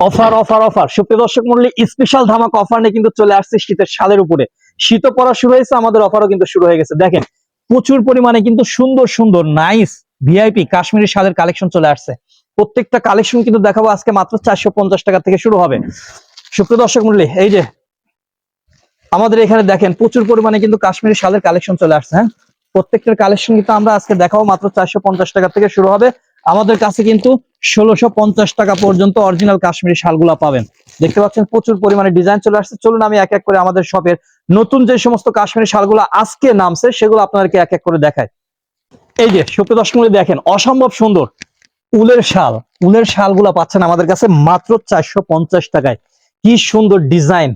Offer offer offer. সুপ্রিয় দর্শক মন্ডলী স্পেশাল ধামাক অফার নিয়ে কিন্তু চলে আসছে শীতের শালের উপরে। শীত পড়া শুরু হয়েছে, আমাদের অফারও কিন্তু শুরু হয়ে গেছে। দেখেন, প্রচুর পরিমাণে কিন্তু সুন্দর সুন্দর নাইস ভিআইপি কাশ্মীরি শালের কালেকশন চলে আসছে। প্রত্যেকটা কালেকশন কিন্তু দেখাবো আজকে মাত্র চারশো পঞ্চাশ টাকা থেকে শুরু হবে। সুপ্রিয় দর্শক মন্ডলী, এই যে আমাদের এখানে দেখেন, প্রচুর পরিমাণে কিন্তু কাশ্মীরি শালের কালেকশন চলে আসছে হ্যাঁ? প্রত্যেকটার কালেকশন কিন্তু আমরা আজকে দেখাবো মাত্র চারশো পঞ্চাশ টাকা থেকে শুরু হবে। আমাদের কাছে কিন্তু ষোলোশো পঞ্চাশ টাকা পর্যন্ত অরিজিনাল কাশ্মীরি শালগুলা পাবেন। দেখতে পাচ্ছেন, প্রচুর পরিমাণে ডিজাইন চলে আসছে। চলুন আমি এক এক করে আমাদের শপের নতুন যে সমস্ত কাশ্মীরি শালগুলো আজকে নামছে, সেগুলো আপনাদেরকে এক এক করে দেখায় এই যে, সুপ্রিয় দর্শক মণ্ডলী দেখেন, অসম্ভব সুন্দর উলের শাল। উলের শালগুলা পাচ্ছেন আমাদের কাছে মাত্র চারশো পঞ্চাশ টাকায়। কি সুন্দর ডিজাইন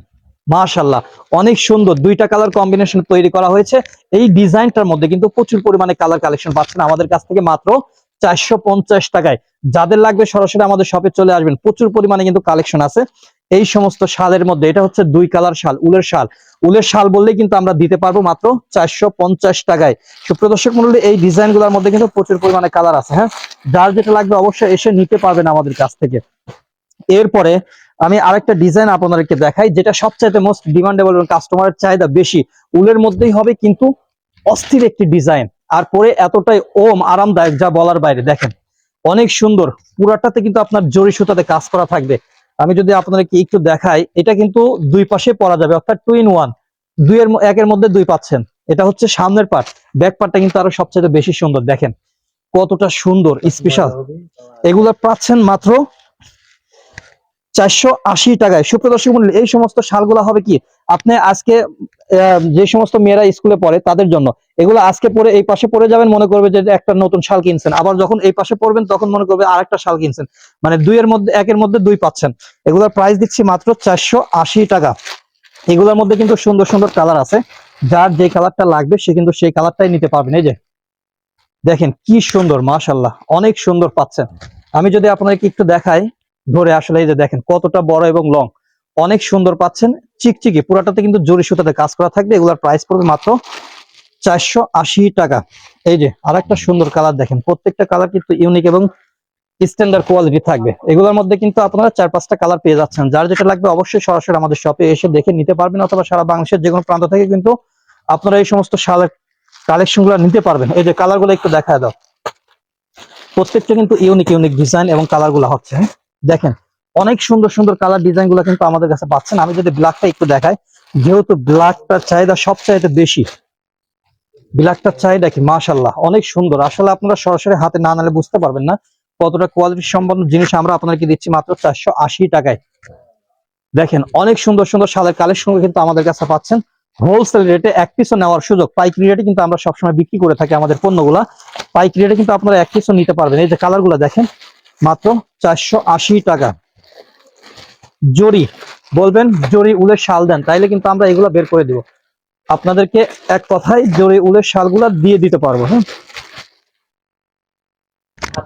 মাশাল্লাহ অনেক সুন্দর, দুইটা কালার কম্বিনেশন তৈরি করা হয়েছে। এই ডিজাইনটার মধ্যে কিন্তু প্রচুর পরিমাণে কালার কালেকশন পাচ্ছেন আমাদের কাছ থেকে মাত্র চারশো পঞ্চাশ টাকায়। যাদের লাগবে সরাসরি আমাদের শপে চলে আসবেন। প্রচুর পরিমাণে কিন্তু কালেকশন আছে। এই সমস্ত শালের মধ্যে, এটা হচ্ছে দুই কালার শাল, উলের শাল। উলের শাল বললেই কিন্তু আমরা দিতে পারব মাত্র চারশো পঞ্চাশ টাকায়। সুপ্রদর্শক মন্ডলী এই ডিজাইনগুলোর মধ্যে কিন্তু প্রচুর পরিমাণে কালার আছে হ্যাঁ? যার যেটা লাগবে অবশ্যই এসে নিতে পারবেন আমাদের কাছ থেকে। এরপরে আমি আরেকটা ডিজাইন আপনাদেরকে দেখাই, যেটা সবচাইতে মোস্ট ডিমান্ডেবল এবং কাস্টমারের চাহিদা বেশি। উলের মধ্যেই হবে কিন্তু অস্থির একটি ডিজাইন। আর পরে এতটাই ওম আরামদায়ক যা বলার বাইরে। দেখেন অনেক সুন্দর। পুরাটাতে কিন্তু আপনার জরি সুতাতে কাজ করা থাকবে। আমি যদি আপনাদেরকে একটু দেখাই এটা কিন্তু দুই পাশে পরা যাবে অর্থাৎ টু ইন ওয়ান দুইয়ের ম- একের মধ্যে দুই পাচ্ছেন। এটা হচ্ছে সামনের পার্ট ব্যাক পার্টটা কিন্তু আরও সবচেয়ে বেশি সুন্দর। দেখেন কতটা সুন্দর স্পেশাল এগুলো পাচ্ছেন মাত্র চারশো আশি টাকায়। সুপ্রদর্শক মন্ডলী, এই সমস্ত শালগুলা হবে কি? আপনি আজকে যে সমস্ত মেয়েরা স্কুলে পড়ে তাদের জন্য। এগুলো আজকে পরে এই পাশে পরে যাবেন, মনে করবে যে একটা নতুন শাল কিনছেন। আবার যখন এই পাশে পড়বেন, তখন মনে করবে আরেকটা শাল কিনছেন। মানে দুইয়ের মধ্যে, একের মধ্যে দুই পাচ্ছেন। এগুলোর প্রাইস দিচ্ছি মাত্র চারশো আশি টাকা। এগুলোর মধ্যে কিন্তু সুন্দর সুন্দর কালার আছে। যার যে কালারটা লাগবে, সে কিন্তু সেই কালারটাই নিতে পারবেন। এই যে, দেখেন কি সুন্দর মাশাল্লাহ অনেক সুন্দর পাচ্ছেন। আমি যদি আপনাকে একটু দেখাই ধরে আসলে এই যে দেখেন কতটা বড় এবং লং অনেক সুন্দর পাচ্ছেন, চিকচিকি, পুরাটাতে কিন্তু জরি সুতাতে কাজ করা থাকবে, এগুলার প্রাইস পড়বে মাত্র চারশো আশি টাকা। এই যে আর একটা সুন্দর কালার দেখেন, প্রত্যেকটা কালার কিন্তু ইউনিক এবং স্ট্যান্ডার্ড কোয়ালিটি থাকবে। এগুলোর মধ্যে কিন্তু আপনারা চার পাঁচটা কালার পেয়ে যাচ্ছেন। যার যেটা লাগবে অবশ্যই সরাসরি আমাদের শপে এসে দেখে নিতে পারবেন, অথবা সারা বাংলাদেশের যে কোনো প্রান্ত থেকে কিন্তু আপনারা এই সমস্ত শালের কালেকশনগুলো নিতে পারবেন। এই যে কালারগুলো একটু দেখা দাও। প্রত্যেকটা কিন্তু ইউনিক ইউনিক ডিজাইন এবং কালারগুলো হচ্ছে হ্যাঁ? দেখেন, অনেক সুন্দর সুন্দর কালার ডিজাইনগুলো কিন্তু আমাদের কাছে পাচ্ছেন। আমি যদি ব্ল্যাকটা একটু দেখাই, যেহেতু ব্ল্যাকটার চাহিদা সবচাইতে বেশি ব্ল্যাকটার চাহিদা কি? মাশাল্লাহ অনেক সুন্দর। আসলে আপনারা সরাসরি হাতে না নালে বুঝতে পারবেন না কতটা কোয়ালিটি সম্পন্ন জিনিস আমরা আপনাদেরকে দিচ্ছি মাত্র চারশো আশি টাকায়। দেখেন, অনেক সুন্দর সুন্দর শালের কালেকশন কিন্তু আমাদের কাছে পাচ্ছেন। হোলসেল রেটে এক পিসও নেওয়ার সুযোগ, পাইকারি রেটে কিন্তু আমরা সবসময় বিক্রি করে থাকি আমাদের পণ্যগুলা। পাইকারি রেটে কিন্তু আপনারা এক পিসও নিতে পারবেন। এই যে কালারগুলো দেখেন মাত্র চারশো আশি টাকা। জরি, বলবেন জরি উলের শাল দেন, তাইলে কিন্তু আমরা এগুলো বের করে দিব। আপনাদেরকে এক কথায় জরি উলের শালগুলা দিয়ে দিতে পারব হ্যাঁ?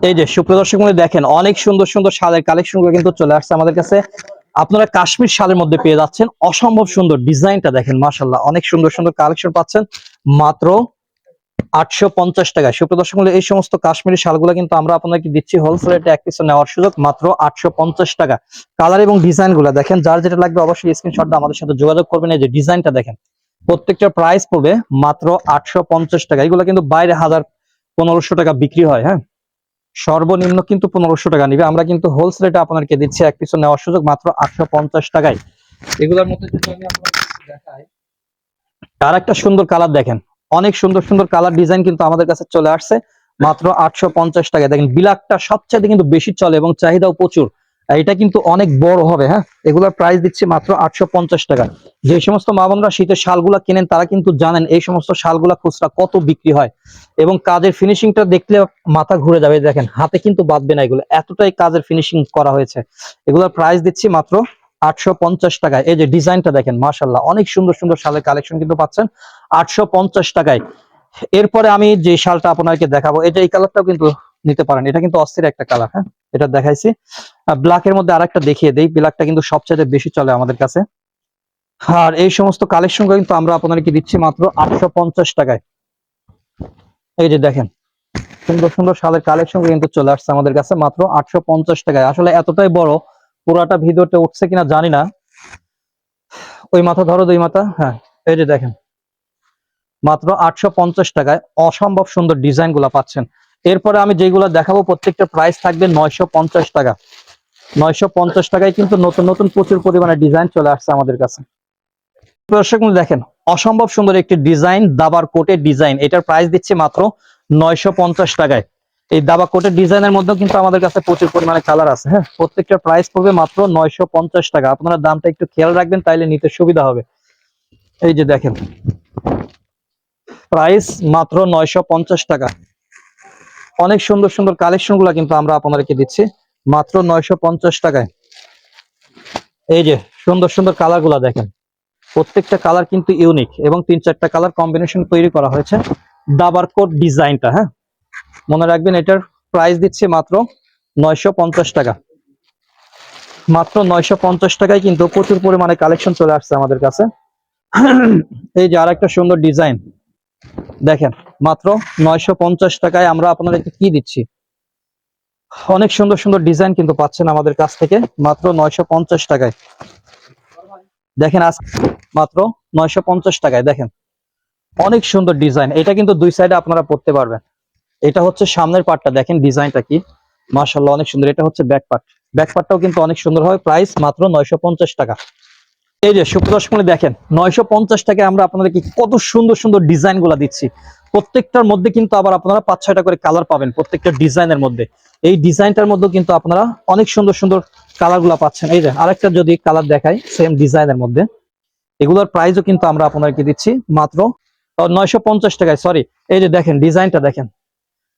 এই যে সুপ্রদর্শক মধ্যে দেখেন, অনেক সুন্দর সুন্দর শালের কালেকশনগুলো কিন্তু চলে আসছে আমাদের কাছে। আপনারা কাশ্মীর শালের মধ্যে পেয়ে যাচ্ছেন, অসম্ভব সুন্দর ডিজাইনটা দেখেন মাশাল্লাহ অনেক সুন্দর সুন্দর কালেকশন পাচ্ছেন, মাত্র আটশো পঞ্চাশ টাকায়। সুপ্রদর্শক মূল্যে এই সমস্ত কাশ্মীরি শালগুলো কিন্তু আমরা আপনাকে দিচ্ছি হোলসেল রেটে এক পিছু নেওয়ার সুযোগ মাত্র আটশো পঞ্চাশ টাকা। কালার এবং ডিজাইনগুলো দেখেন, যার যেটা লাগবে অবশ্যই স্ক্রিনশট আমাদের সাথে যোগাযোগ করবেন। এই যে ডিজাইনটা দেখেন, প্রত্যেকটা প্রাইস পড়বে মাত্র আটশো পঞ্চাশ টাকা। এগুলো কিন্তু বাইরে হাজার পনেরোশো টাকা বিক্রি হয় হ্যাঁ? সর্বনিম্ন কিন্তু পনেরোশো টাকা নিবে। আমরা কিন্তু হোলসেল রেটে আপনাদেরকে দিচ্ছি এক পিছু নেওয়ার সুযোগ মাত্র আটশো পঞ্চাশ টাকায়। এগুলোর মধ্যে যদি আমি আপনাদেরকে দেখাই, আর একটা সুন্দর কালার দেখেন। অনেক সুন্দর সুন্দর কালার ডিজাইন কিন্তু আমাদের কাছে চলে আসছে। মাত্র আটশো পঞ্চাশ টাকা দেখেন, বিলাকটা সবচেয়ে কিন্তু বেশি চলে এবং চাহিদাও প্রচুর। এটা কিন্তু অনেক বড় হবে হ্যাঁ? এগুলোর প্রাইস দিচ্ছি মাত্র আটশো পঞ্চাশ টাকা। যে সমস্ত মা বোনরা শীতের শালগুলা কেনেন, তারা কিন্তু জানেন এই সমস্ত শালগুলা খুচরা কত বিক্রি হয়। এবং কাজের ফিনিশিংটা দেখলে মাথা ঘুরে যাবে। দেখেন, হাতে কিন্তু বাঁধবে না এগুলো। এতটাই কাজের ফিনিশিং করা হয়েছে। এগুলোর প্রাইস দিচ্ছি মাত্র আটশো পঞ্চাশ টাকায়। এই যে ডিজাইনটা দেখেন মাশাল্লাহ অনেক সুন্দর সুন্দর শালের কালেকশন কিন্তু পাচ্ছেন। আটশো পঞ্চাশ টাকায়। এরপরে আমি যে শালটা আপনাকে দেখাবো, এটা এই কালারটাও কিন্তু নিতে পারেন। এটা কিন্তু অস্থির একটা কালার হ্যাঁ? এটা দেখাইছি। ব্ল্যাক এর মধ্যে আরেকটা দেখিয়ে দেই ব্ল্যাকটা কিন্তু সবচেয়ে বেশি চলে আমাদের কাছে। আর এই সমস্ত কালেকশন কিন্তু আমরা আপনাদেরকে দিচ্ছি মাত্র আটশো পঞ্চাশ টাকায়। এই যে দেখেন, সুন্দর সুন্দর শালের কালেকশন কিন্তু চলে আসছে আমাদের কাছে মাত্র আটশো পঞ্চাশ টাকায়। আসলে এতটাই বড় পুরাটা ভিডিওতে উঠছে কিনা জানি না। ওই মাথা ধরো দুই মাথা। হ্যাঁ এই যে দেখেন। মাত্র আটশো পঞ্চাশ টাকায় অসম্ভব সুন্দর ডিজাইনগুলা পাচ্ছেন। এরপরে আমি যেগুলো দেখাবো, প্রত্যেকটা প্রাইস থাকবে নয়শো পঞ্চাশ টাকা। নয়শো পঞ্চাশ টাকায় কিন্তু নতুন নতুন প্রচুর পরিমাণে ডিজাইন চলে আসছে আমাদের কাছে। দেখেন, অসম্ভব সুন্দর একটি ডিজাইন দাবার কোটের ডিজাইন এটার প্রাইস দিচ্ছে মাত্র নয়শো পঞ্চাশ টাকায়। এই দাবা কোটের ডিজাইনের মধ্যেও কিন্তু আমাদের কাছে প্রচুর পরিমাণে কালার আছে হ্যাঁ? প্রত্যেকটা প্রাইস পড়বে মাত্র নয়শো পঞ্চাশ টাকা। আপনারা দামটা একটু খেয়াল রাখবেন, তাইলে নিতে সুবিধা হবে। এই যে দেখেন প্রাইস মাত্র নয়শো পঞ্চাশ টাকা। অনেক সুন্দর সুন্দর কালেকশনগুলা কিন্তু আমরা আপনাদেরকে দিচ্ছি, মাত্র নয়শো পঞ্চাশ টাকায়। এই যে সুন্দর সুন্দর কালারগুলা দেখেন, প্রত্যেকটা কালার কিন্তু ইউনিক এবং তিন চারটা কালার কম্বিনেশন তৈরি করা হয়েছে, দাবার কোট ডিজাইনটা হ্যাঁ? মনে রাখবেন এটার প্রাইস দিচ্ছে মাত্র নয়শো পঞ্চাশ টাকা। মাত্র নয়শো পঞ্চাশ টাকায় কিন্তু প্রচুর পরিমাণে কালেকশন চলে আসছে আমাদের কাছে। এই যে আর একটা সুন্দর ডিজাইন দেখেন, মাত্র নয়শো পঞ্চাশ টাকায় আমরা আপনাদেরকে কি দিচ্ছি? অনেক সুন্দর সুন্দর ডিজাইন কিন্তু পাচ্ছেন আমাদের কাছ থেকে, মাত্র নয়শো পঞ্চাশ টাকায়। দেখেন আজ মাত্র নয়শো পঞ্চাশ টাকায়, দেখেন। অনেক সুন্দর ডিজাইন এটা কিন্তু দুই সাইডে আপনারা পড়তে পারবেন। এটা হচ্ছে সামনের পার্টটা দেখেন ডিজাইনটা কি। মাশাল্লাহ অনেক সুন্দর। এটা হচ্ছে ব্যাক পার্ট ব্যাক পার্টটাও কিন্তু অনেক সুন্দর হয়। প্রাইস মাত্র নয়শো পঞ্চাশ টাকা। এই যে সুপ্রদর্শক দেখেন, নয়শো পঞ্চাশ টাকায় আমরা আপনাদেরকে কত সুন্দর সুন্দর ডিজাইনগুলা দিচ্ছি। প্রত্যেকটার মধ্যে কিন্তু আবার আপনারা পাঁচ, ছয়টা করে কালার পাবেন প্রত্যেকটা ডিজাইনের মধ্যে। এই ডিজাইনটার মধ্যে কিন্তু আপনারা অনেক সুন্দর সুন্দর কালারগুলা পাচ্ছেন। এই যে, আরেকটা যদি কালার দেখাই সেম ডিজাইনের মধ্যে। এগুলোর প্রাইসও কিন্তু আমরা আপনাদেরকে দিচ্ছি মাত্র নয়শো পঞ্চাশ টাকায়। সরি এই যে দেখেন, ডিজাইনটা দেখেন।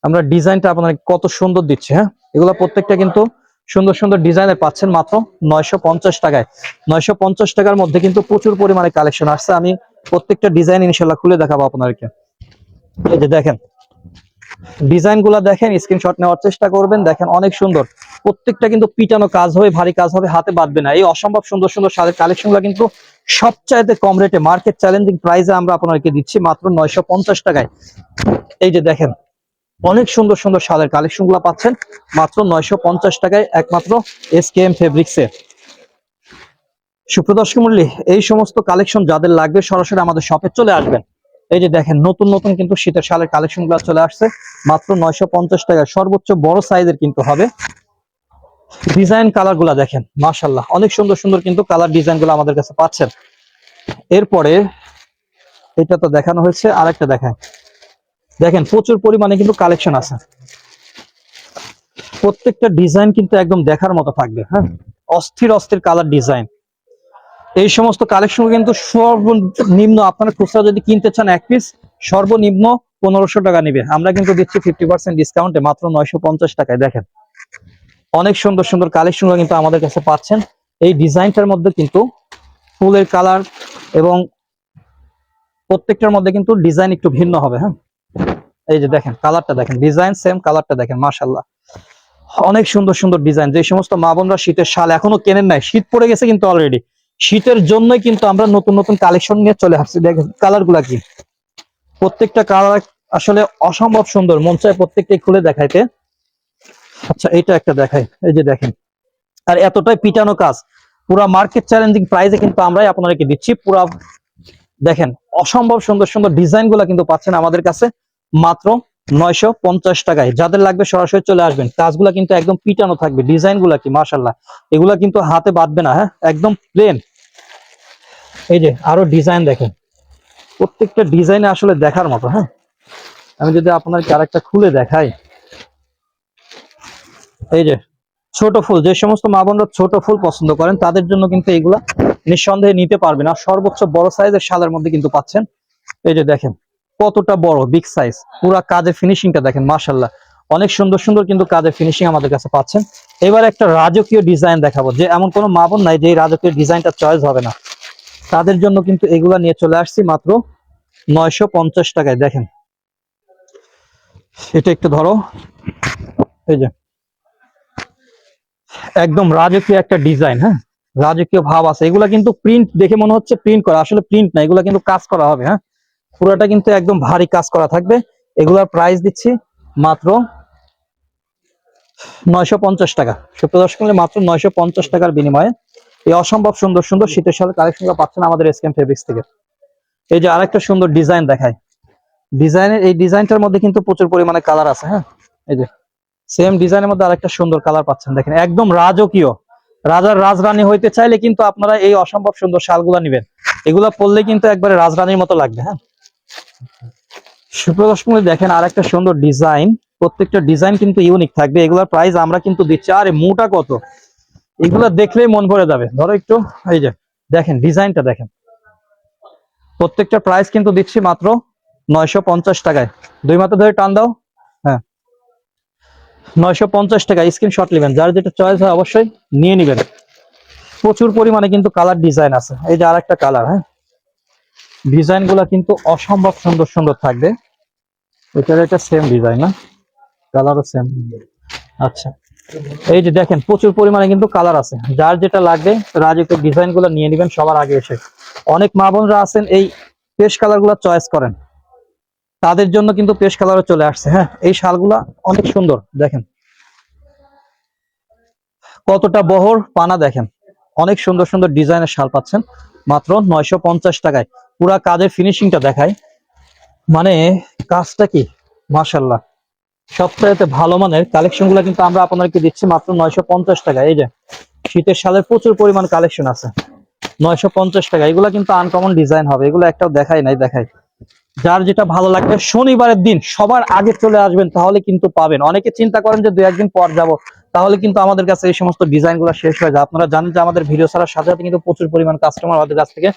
আমরা ডিজাইনটা আপনাদের কত সুন্দর দিচ্ছি হ্যাঁ? এগুলো প্রত্যেকটা কিন্তু সুন্দর সুন্দর ডিজাইনের পাচ্ছেন মাত্র নয়শো পঞ্চাশ টাকায়। নয়শো পঞ্চাশ টাকার মধ্যে কিন্তু প্রচুর পরিমাণে কালেকশন আসছে। আমি প্রত্যেকটা ডিজাইন ইনশাল্লাহ খুলে দেখাবো আপনাদেরকে। এই যে দেখেন ডিজাইনগুলা দেখেন, স্ক্রিনশট নেওয়ার চেষ্টা করবেন। দেখেন অনেক সুন্দর। প্রত্যেকটা কিন্তু পিটানো কাজ হবে ভারী কাজ হবে, হাতে বাঁধবে না। এই অসম্ভব সুন্দর সুন্দর শাড়ির কালেকশনগুলা কিন্তু সবচাইতে কম রেটে মার্কেট চ্যালেঞ্জিং প্রাইসে আমরা আপনাদেরকে দিচ্ছি মাত্র নয়শো পঞ্চাশ টাকায়। এই যে দেখেন অনেক সুন্দর সুন্দর শালের কালেকশনগুলা পাচ্ছেন। মাত্র নয়শো পঞ্চাশ টাকায় একমাত্র এস কে এম ফেব্রিক্সে সুপ্রদর্শক মূল্যে এই সমস্ত কালেকশন যাদের লাগবে সরাসরি আমাদের শপে চলে আসবেন। এই যে দেখেন, নতুন নতুন কিন্তু শীতের শালের কালেকশনগুলা চলে আসছে। মাত্র নয়শো পঞ্চাশ টাকায় সর্বোচ্চ বড় সাইজের কিন্তু হবে। ডিজাইন কালারগুলা দেখেন মার্শাল্লাহ অনেক সুন্দর সুন্দর কিন্তু কালার ডিজাইনগুলো আমাদের কাছে পাচ্ছেন। এরপরে, এটা তো দেখানো হয়েছে, আরেকটা দেখায় দেখেন, প্রচুর পরিমাণে কিন্তু কালেকশন আছে। প্রত্যেকটা ডিজাইন কিন্তু একদম দেখার মতো থাকবে হ্যাঁ? অস্থির অস্থির কালার ডিজাইন এই সমস্ত কালেকশন কিন্তু সর্বনিম্ন আপনারা খুচরা যদি কিনতে চান এক পিস সর্বনিম্ন পনেরোশো টাকা নিবে। আমরা কিন্তু দিচ্ছি ফিফটি পার্সেন্ট ডিসকাউন্টে মাত্র নয়শো পঞ্চাশ টাকায়, দেখেন। অনেক সুন্দর সুন্দর কালেকশন কিন্তু আমাদের কাছে পাচ্ছেন। এই ডিজাইনটার মধ্যে কিন্তু ফুলের কালার এবং প্রত্যেকটার মধ্যে কিন্তু ডিজাইন একটু ভিন্ন হবে হ্যাঁ? এই যে দেখেন, কালারটা দেখেন, ডিজাইন সেম কালারটা দেখেন মাশাল্লাহ অনেক সুন্দর সুন্দর ডিজাইন, যে সমস্ত মা বোনরা শীতের শাল এখনও কেনেন নাই, শীত পড়ে গেছে কিন্তু অলরেডি শীতের জন্যই কিন্তু আমরা নতুন নতুন কালেকশন নিয়ে চলে আসছি। দেখেন কালারগুলা কি? প্রত্যেকটা কালার আসলে অসম্ভব সুন্দর, মন চায় প্রত্যেকটাই খুলে দেখাইতে। আচ্ছা এটা একটা দেখাই, এই যে দেখেন। আর এতটাই পিটানো কাজ, পুরা মার্কেট চ্যালেঞ্জিং প্রাইসে কিন্তু আমরাই আপনাদেরকে দিচ্ছি, পুরা, দেখেন, অসম্ভব সুন্দর সুন্দর ডিজাইনগুলা কিন্তু পাচ্ছেন আমাদের কাছে। মাত্র নয়শো পঞ্চাশ টাকায়। যাদের লাগবে সরাসরি চলে আসবেন। কাজগুলা কিন্তু একদম পিটানো থাকবে। ডিজাইনগুলা কি মার্শাল্লাহ এগুলা কিন্তু হাতে বাঁধবে না হ্যাঁ? একদম প্লেন এই যে আরও ডিজাইন দেখেন। প্রত্যেকটা ডিজাইনে আসলে দেখার মতো হ্যাঁ? আমি যদি আপনার ক্যারেক্টার খুলে দেখাই। এই যে ছোট ফুল, যে সমস্ত মা বোনরা ছোট ফুল পছন্দ করেন, তাদের জন্য কিন্তু এগুলা নিঃসন্দেহে নিতে পারবেন। আর সর্বোচ্চ বড় সাইজের শালের মধ্যে কিন্তু পাচ্ছেন। এই যে দেখেন কতটা বড় বিগ সাইজ পুরা কাজের ফিনিশিংটা দেখেন মাশাল্লাহ অনেক সুন্দর সুন্দর কিন্তু কাজের ফিনিশিং আমাদের কাছে পাচ্ছেন। এবার একটা রাজকীয় ডিজাইন দেখাবো, যে এমন কোনো মা বোন নাই যে এই রাজকীয় ডিজাইনটা চয়েস হবে না। তাদের জন্য কিন্তু এগুলা নিয়ে চলে আসছি মাত্র নয়শো পঞ্চাশ টাকায়, দেখেন। এটা একটু ধরো, এই যে। একদম রাজকীয় একটা ডিজাইন হ্যাঁ? রাজকীয় ভাব আছে, এগুলা কিন্তু প্রিন্ট দেখে মনে হচ্ছে প্রিন্ট করা, আসলে প্রিন্ট না, এগুলা কিন্তু কাজ করা হবে হ্যাঁ? পুরোটা কিন্তু একদম ভারী কাজ করা থাকবে। এগুলার প্রাইস দিচ্ছি মাত্র নয়শো পঞ্চাশ টাকা। সুপ্রিয় দর্শক মাত্র নয়শো পঞ্চাশ টাকার বিনিময়ে এই অসম্ভব সুন্দর সুন্দর শীতের সাথে কালেকশন পাচ্ছেন আমাদের এসকেম ফেব্রিক্স থেকে। এই যে আরেকটা সুন্দর ডিজাইন দেখায় ডিজাইনের এই ডিজাইনটার মধ্যে কিন্তু প্রচুর পরিমাণে কালার আছে হ্যাঁ? এই যে সেম ডিজাইনের মধ্যে আরেকটা সুন্দর কালার পাচ্ছেন। দেখেন, একদম রাজকীয়। রাজার রাজরানী হইতে চাইলে কিন্তু আপনারা এই অসম্ভব সুন্দর শালগুলা নেবেন। এগুলা পরলে কিন্তু একবারে রাজরানীর মতো লাগবে হ্যাঁ? সুপ্রদর্শক দেখেন আর একটা সুন্দর ডিজাইন। প্রত্যেকটা ডিজাইন কিন্তু ইউনিক থাকবে। এগুলার প্রাইস আমরা কিন্তু দিচ্ছি। আরে, মুটা কত? এগুলা দেখলেই মন ভরে যাবে। ধরো একটু, এই যে, দেখেন, ডিজাইনটা দেখেন। প্রত্যেকটা প্রাইস কিন্তু দিচ্ছি মাত্র নয়শো পঞ্চাশ টাকায়। দুই মাথা ধরে টান দাও। হ্যাঁ। নয়শো পঞ্চাশ টাকা স্ক্রিনশট নেবেন। যার যেটা চয়েস হয় অবশ্যই নিয়ে নেবেন। প্রচুর পরিমাণে কিন্তু কালার ডিজাইন আছে। এই যে আরেকটা কালার হ্যাঁ। ডিজাইনগুলা কিন্তু অসম্ভব সুন্দর সুন্দর থাকবে। এটার এটা সেম ডিজাইন না? কালারও সেম আচ্ছা। এই যে দেখেন, প্রচুর পরিমাণে কিন্তু কালার আছে। যার যেটা লাগবে রাজুকের ডিজাইনগুলো নিয়ে নেবেন সবার আগে এসে। অনেক মা বোনরা আছেন, এই পেশ কালারগুলা চয়েস করেন। তাদের জন্য কিন্তু পেশ কালারও চলে আসছে হ্যাঁ? এই শালগুলা অনেক সুন্দর, দেখেন। কতটা বহর পানা, দেখেন। অনেক সুন্দর সুন্দর ডিজাইনের শাল পাচ্ছেন। মাত্র নয়শো পঞ্চাশ টাকায়। পুরা কাজের ফিনিশিংটা দেখায় মানে কাজটা কি? মাশাল্লাহ সবচাইতে ভালো মানের কালেকশনগুলো কিন্তু আমরা আপনাদেরকে দিচ্ছি মাত্র নয়শো পঞ্চাশ টাকা এই যে, শীতের শালের প্রচুর পরিমাণ কালেকশন আছে। নয়শো পঞ্চাশ টাকা। এগুলো কিন্তু আনকমন ডিজাইন হবে। এগুলো একটাও দেখাই নাই, দেখাই। যার যেটা ভালো লাগবে, শনিবারের দিন সবার আগে চলে আসবেন, তাহলে কিন্তু পাবেন। অনেকে চিন্তা করেন যে দু একদিন পর যাব। তাহলে কিন্তু আমাদের কাছে এই সমস্ত ডিজাইনগুলো শেষ হয়ে যায়। আপনারা জানেন যে আমাদের ভিডিও ছাড়ার সাথে সাথে কিন্তু প্রচুর পরিমাণ কাস্টমার আমাদের কাছ থেকে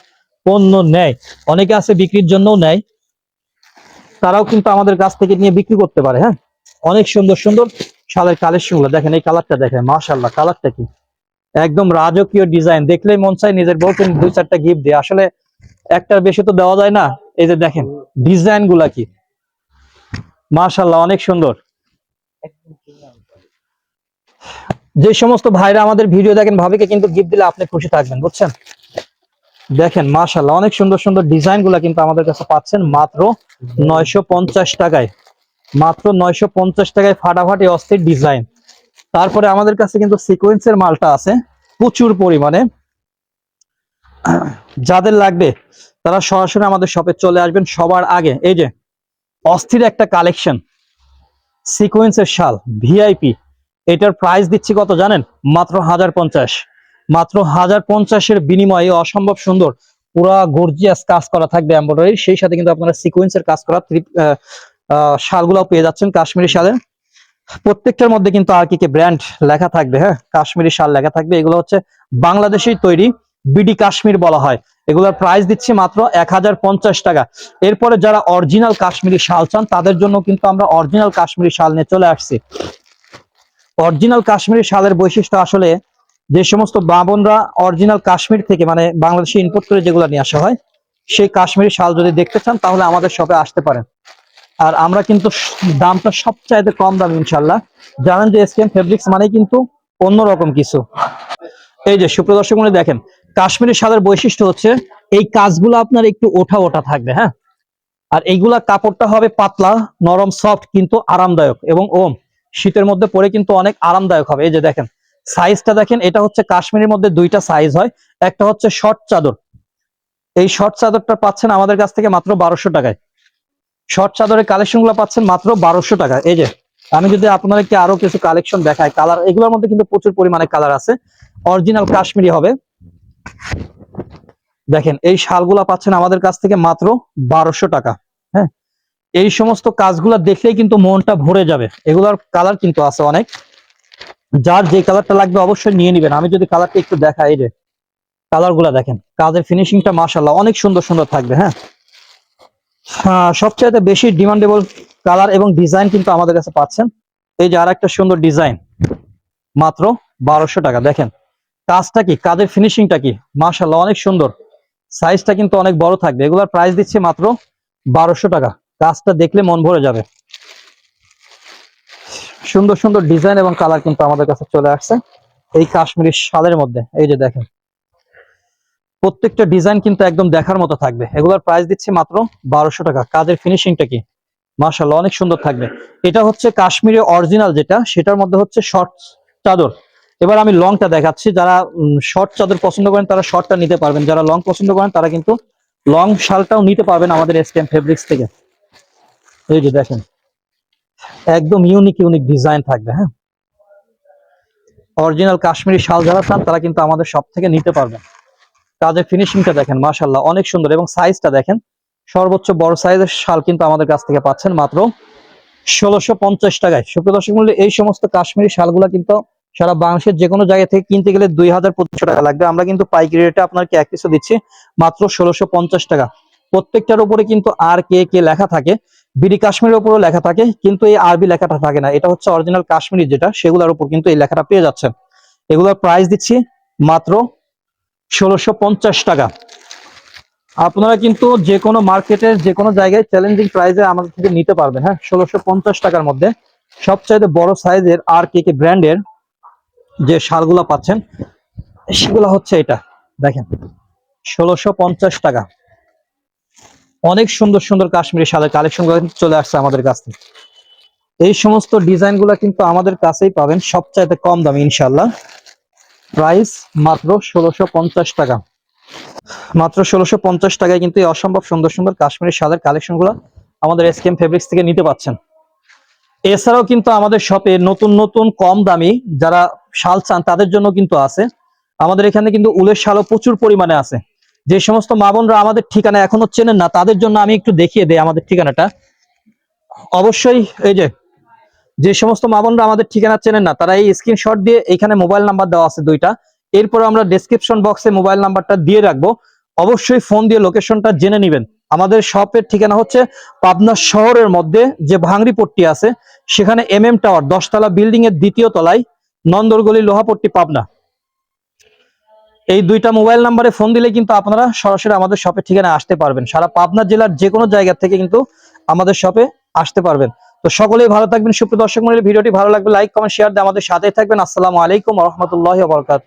পণ্য নেয়। অনেকে আছে বিক্রির জন্যও নেয়। তারাও কিন্তু আমাদের কাছ থেকে নিয়ে বিক্রি করতে পারে হ্যাঁ? অনেক সুন্দর সুন্দর শালের কালেকশনগুলো দেখেন এই কালারটা দেখেন মাশাল্লাহ কালারটা কি? একদম রাজকীয় ডিজাইন। দেখলেই মন চায় নিজের বউকে দুই চারটা গিফট দিয়ে। আসলে একটার বেশি তো দেওয়া যায় না। এই যে দেখেন ডিজাইনগুলা কি? মাশাল্লাহ অনেক সুন্দর। যে সমস্ত ভাইরা আমাদের ভিডিও দেখেন, ভাবিকে কিন্তু গিফট দিলে আপনি খুশি থাকবেন, বুঝছেন? দেখেন মাশাল্লাহ অনেক সুন্দর সুন্দর ডিজাইনগুলা কিন্তু আমাদের কাছে পাচ্ছেন মাত্র নয়শো পঞ্চাশ টাকায়। মাত্র নয়শো পঞ্চাশ টাকায় ফাটাফাটি অস্থির ডিজাইন। তারপরে আমাদের কাছে কিন্তু সিকোয়েন্সের মালটা আছে, প্রচুর পরিমাণে। যাদের লাগবে, তারা সরাসরি আমাদের শপে চলে আসবেন সবার আগে। এই যে, অস্থির একটা কালেকশন সিকোয়েন্সের শাল ভিআইপি এটার প্রাইস দিচ্ছি কত জানেন? মাত্র হাজার পঞ্চাশ। মাত্র হাজার পঞ্চাশের বিনিময়ে অসম্ভব সুন্দর, পুরা গর্জিয়াস কাজ করা থাকবে এমব্রয়ডারি সেই সাথে কিন্তু আপনারা সিকোয়েন্সের কাজ করা শালগুলাও পেয়ে যাচ্ছেন কাশ্মীরি শালের প্রত্যেকটার মধ্যে কিন্তু আর কি কি ব্র্যান্ড লেখা থাকবে হ্যাঁ? কাশ্মীরি শাল লেখা থাকবে। এগুলো হচ্ছে বাংলাদেশেই তৈরি বিডি কাশ্মীর বলা হয়। এগুলোর প্রাইস দিচ্ছি মাত্র এক হাজার পঞ্চাশ টাকা। এরপরে যারা অরিজিনাল কাশ্মীরি শাল চান, তাদের জন্য কিন্তু আমরা অরিজিনাল কাশ্মীরি শাল নিয়ে চলে আসছি। অরিজিনাল কাশ্মীরি শালের বৈশিষ্ট্য আসলে যে সমস্ত বাবনরা অরিজিনাল কাশ্মীর থেকে মানে বাংলাদেশে ইম্পোর্ট করে যেগুলো নিয়ে আসা হয়, সেই কাশ্মীরি শাল যদি দেখতে চান, তাহলে আমাদের শপে আসতে পারেন। আর আমরা কিন্তু দামটা সবচাইতে কম দাম ইনশাল্লাহ জানেন যে এসকেএম ফেব্রিক্স মানে কিন্তু অন্যরকম কিছু। এই যে সুপ্রদর্শক মনে দেখেন, কাশ্মীরি শালের বৈশিষ্ট্য হচ্ছে এই কাজগুলো আপনার একটু ওঠা ওঠা থাকবে হ্যাঁ? আর এইগুলা কাপড়টা হবে পাতলা, নরম সফট কিন্তু আরামদায়ক এবং ওম। শীতের মধ্যে পরে কিন্তু অনেক আরামদায়ক হবে। এই যে দেখেন সাইজটা দেখেন, এটা হচ্ছে কাশ্মীরের মধ্যে দুইটা সাইজ হয়, একটা হচ্ছে শর্ট চাদর। এই শর্ট চাদরটা পাচ্ছেন আমাদের কাছ থেকে মাত্র বারোশো টাকায়। শর্ট চাদরের কালেকশনগুলো পাচ্ছেন মাত্র বারোশো টাকা এই যে, আমি যদি আপনাদেরকে আরও কিছু কালেকশন দেখাই কালার এগুলোর মধ্যে কিন্তু প্রচুর পরিমাণে কালার আছে। অরিজিনাল কাশ্মীরি হবে। দেখেন, এই শালগুলা পাচ্ছেন আমাদের কাছ থেকে মাত্র বারোশো টাকা। হ্যাঁ এই সমস্ত কাজগুলো দেখলেই কিন্তু মনটা ভরে যাবে। এগুলার কালার কিন্তু আছে অনেক। যার যে কালারটা লাগবে অবশ্যই নিয়ে নেবেন। আমি যদি কালারটা একটু দেখাই, এই যে কালারগুলা দেখেন। কাজের ফিনিশিংটা মাসাল্লাহ অনেক সুন্দর সুন্দর থাকবে হ্যাঁ? সবচাইতে বেশি ডিমান্ডেবল কালার এবং ডিজাইন কিন্তু আমাদের কাছে পাচ্ছেন। এই যে আর একটা সুন্দর ডিজাইন মাত্র বারোশো টাকা, দেখেন। কাজটা কি? কাজের ফিনিশিংটা কি? মাশাল্লাহ অনেক সুন্দর। সাইজটা কিন্তু অনেক বড় থাকবে। এগুলোর প্রাইস দিচ্ছে মাত্র বারোশো টাকা। কাজটা দেখলে মন ভরে যাবে। সুন্দর সুন্দর ডিজাইন এবং কালার কিন্তু আমাদের কাছে চলে আসছে। এই কাশ্মীরি শালের মধ্যে, এই যে দেখেন। প্রত্যেকটা ডিজাইন কিন্তু একদম দেখার মতো থাকবে। এগুলোর প্রাইস দিচ্ছে মাত্র বারোশো টাকা। কাজের ফিনিশিংটা কি? মার্শাল অনেক সুন্দর থাকবে। এটা হচ্ছে কাশ্মীরি অরিজিনাল যেটা, সেটার মধ্যে হচ্ছে শর্ট চাদর। এবার আমি লংটা দেখাচ্ছি। যারা শর্ট চাদর পছন্দ করেন, তারা শর্টটা নিতে পারবেন। যারা লং পছন্দ করেন, তারা কিন্তু লং শালটাও নিতে পারবেন আমাদের এসটিএম ফেব্রিক্স থেকে। এই যে দেখেন, একদম ইউনিক ইউনিক ডিজাইন থাকবে হ্যাঁ? অরিজিনাল কাশ্মীরি শাল যারা চান, তারা কিন্তু আমাদের সব থেকে নিতে পারবেন কাজের ফিনিশিংটা দেখেন মাশাল্লাহ অনেক সুন্দর এবং সাইজটা দেখেন, সর্বোচ্চ বড় সাইজের শাল কিন্তু আমাদের কাছ থেকে পাচ্ছেন মাত্র ষোলোশো পঞ্চাশ টাকায়। সুপ্রিয় দর্শক মূল্যে এই সমস্ত কাশ্মীরি শালগুলো কিন্তু সারা বাংলাদেশের যে কোনো জায়গা থেকে কিনতে গেলে দুই হাজার পঁচিশশো টাকা লাগবে। আমরা কিন্তু পাইকারি রেটে আপনাকে এক পিসও দিচ্ছি মাত্র ষোলোশো পঞ্চাশ টাকা। প্রত্যেকটার উপরে কিন্তু আর কে কে লেখা থাকে বিডি কাশ্মীরের উপরও লেখা থাকে, কিন্তু এই আরবি লেখাটা থাকে না। এটা হচ্ছে অরিজিনাল কাশ্মীরি যেটা, সেগুলোর উপর কিন্তু এই লেখাটা পেয়ে যাচ্ছেন। এগুলোর প্রাইস দিচ্ছি মাত্র ষোলোশো টাকা। আপনারা কিন্তু যে কোনো মার্কেটের যে কোনো জায়গায় চ্যালেঞ্জিং প্রাইসে আমাদের থেকে নিতে পারবেন হ্যাঁ? ষোলোশো টাকার মধ্যে সবচাইতে বড় সাইজের আর কে কে ব্র্যান্ডের যে শালগুলা পাচ্ছেন, সেগুলো হচ্ছে এটা। দেখেন, ষোলোশো টাকা। অনেক সুন্দর সুন্দর কাশ্মীরি শালের কালেকশনগুলো কিন্তু চলে আসছে আমাদের কাছ থেকে। এই সমস্ত ডিজাইনগুলা কিন্তু আমাদের কাছেই পাবেন, সবচাইতে কম দামে ইনশাল্লাহ প্রাইস মাত্র ষোলোশো টাকা। মাত্র ষোলোশো পঞ্চাশ টাকায় কিন্তু এই অসম্ভব সুন্দর সুন্দর কাশ্মীরি শালের কালেকশনগুলো আমাদের এসকেম ফেব্রিক্স থেকে নিতে পাচ্ছেন। এছাড়াও কিন্তু আমাদের শপে নতুন নতুন কম দামি যারা শাল চান তাদের জন্য কিন্তু আছে। আমাদের এখানে কিন্তু উলের শালও প্রচুর পরিমাণে আছে। যে সমস্ত মা বোনরা আমাদের ঠিকানা এখনও চেনেন না, তাদের জন্য আমি একটু দেখিয়ে দেই আমাদের ঠিকানাটা। অবশ্যই এই যে যে সমস্ত মা বোনরা আমাদের ঠিকানা চেনেন না, তারা এই স্ক্রিনশট দিয়ে এখানে মোবাইল নাম্বার দেওয়া আছে দুইটা। এরপর আমরা ডেসক্রিপশন বক্সে মোবাইল নাম্বারটা দিয়ে রাখব। অবশ্যই ফোন দিয়ে লোকেশনটা জেনে নেবেন। আমাদের শপের ঠিকানা হচ্ছে পাবনা শহরের মধ্যে যে ভাঙড়ি পট্টি আছে, সেখানে এম এম টাওয়ার দশতলা বিল্ডিং এর দ্বিতীয় তলায় নন্দরগলি লোহাপট্টি পাবনা। এই দুইটা মোবাইল নাম্বারে ফোন দিলে কিন্তু আপনারা সরাসরি আমাদের শপের ঠিকানা আসতে পারবেন। সারা পাবনা জেলার যে কোনো জায়গা থেকে কিন্তু আমাদের শপে আসতে পারবেন। তো সকলেই ভালো থাকবেন, সুপ্রিয় দর্শক মন্ডলী ভিডিওটি ভালো লাগবে লাইক কমেন্ট শেয়ার দিয়ে আমাদের সাথে থাকবেন। আসসালামু আলাইকুম রহমতুল্লাহ বরকাত